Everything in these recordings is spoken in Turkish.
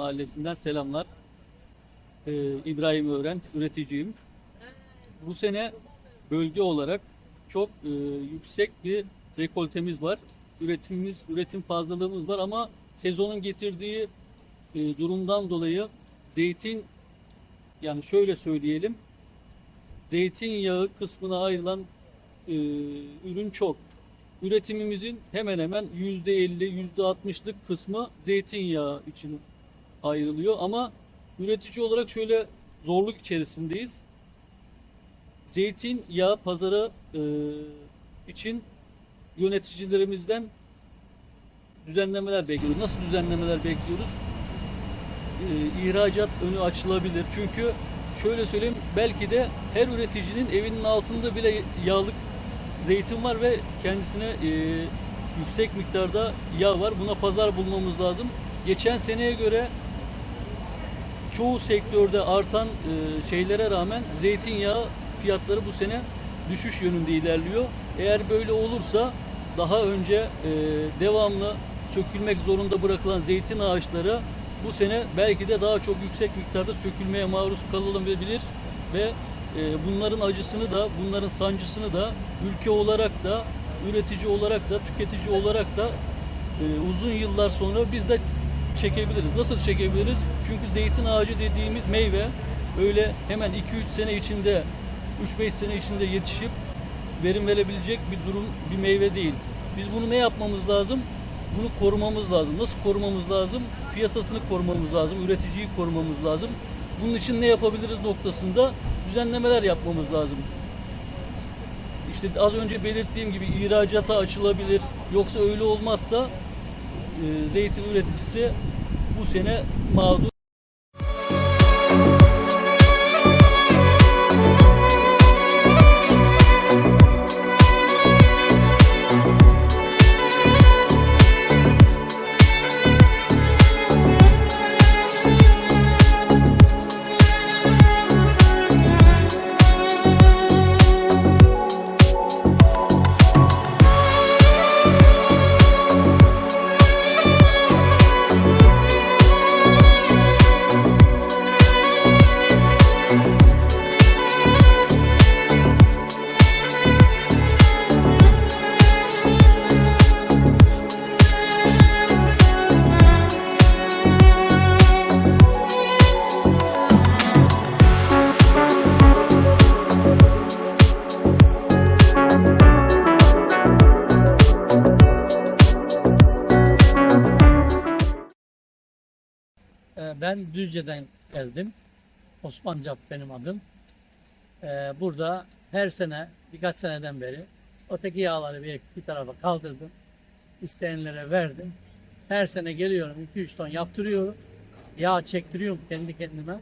Mahallesi'nden selamlar. Ee, İbrahim Öğrent, üreticiyim. Bu sene bölge olarak çok e, yüksek bir rekoltemiz var. Üretimimiz, üretim fazlalığımız var ama sezonun getirdiği e, durumdan dolayı zeytin yani şöyle söyleyelim zeytinyağı kısmına ayrılan e, ürün çok. Üretimimizin hemen hemen %50, %60'lık kısmı zeytinyağı için ayrılıyor ama üretici olarak şöyle zorluk içerisindeyiz. Zeytinyağı pazarı e, için yöneticilerimizden düzenlemeler bekliyoruz. Nasıl düzenlemeler bekliyoruz? E, ihracat önü açılabilir. Çünkü şöyle söyleyeyim belki de her üreticinin evinin altında bile yağlık zeytin var ve kendisine e, yüksek miktarda yağ var. Buna pazar bulmamız lazım. Geçen seneye göre çoğu sektörde artan e, şeylere rağmen zeytinyağı fiyatları bu sene düşüş yönünde ilerliyor. Eğer böyle olursa daha önce e, devamlı sökülmek zorunda bırakılan zeytin ağaçları bu sene belki de daha çok yüksek miktarda sökülmeye maruz kalınabilir ve e, bunların acısını da bunların sancısını da ülke olarak da üretici olarak da tüketici olarak da e, uzun yıllar sonra biz de çekebiliriz. Nasıl çekebiliriz? Çünkü zeytin ağacı dediğimiz meyve öyle hemen 2-3 sene içinde 3-5 sene içinde yetişip verim verebilecek bir durum bir meyve değil. Biz bunu ne yapmamız lazım? Bunu korumamız lazım. Nasıl korumamız lazım? Piyasasını korumamız lazım, üreticiyi korumamız lazım. Bunun için ne yapabiliriz noktasında düzenlemeler yapmamız lazım. İşte az önce belirttiğim gibi ihracata açılabilir. Yoksa öyle olmazsa zeytin üreticisi bu sene mağdur. Ben Düzce'den geldim. Osman Cap benim adım. Ee, Burada her sene, birkaç seneden beri öteki yağları bir, bir tarafa kaldırdım. İsteyenlere verdim. Her sene geliyorum, 2-3 ton yaptırıyorum. Yağ çektiriyorum kendi kendime.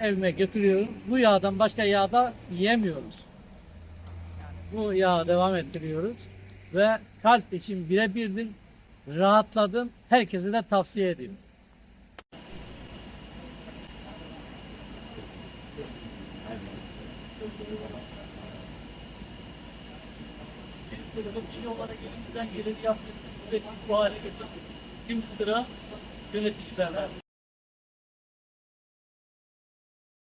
Evime götürüyorum. Bu yağdan başka yağda yiyemiyoruz. Bu yağı devam ettiriyoruz. Ve kalp için birebirdir. Rahatladım. Herkese de tavsiye ediyorum. Yollara elimizden geleni yaptık. Üretim bu hale getirdik. Şimdi sıra yöneticilerde.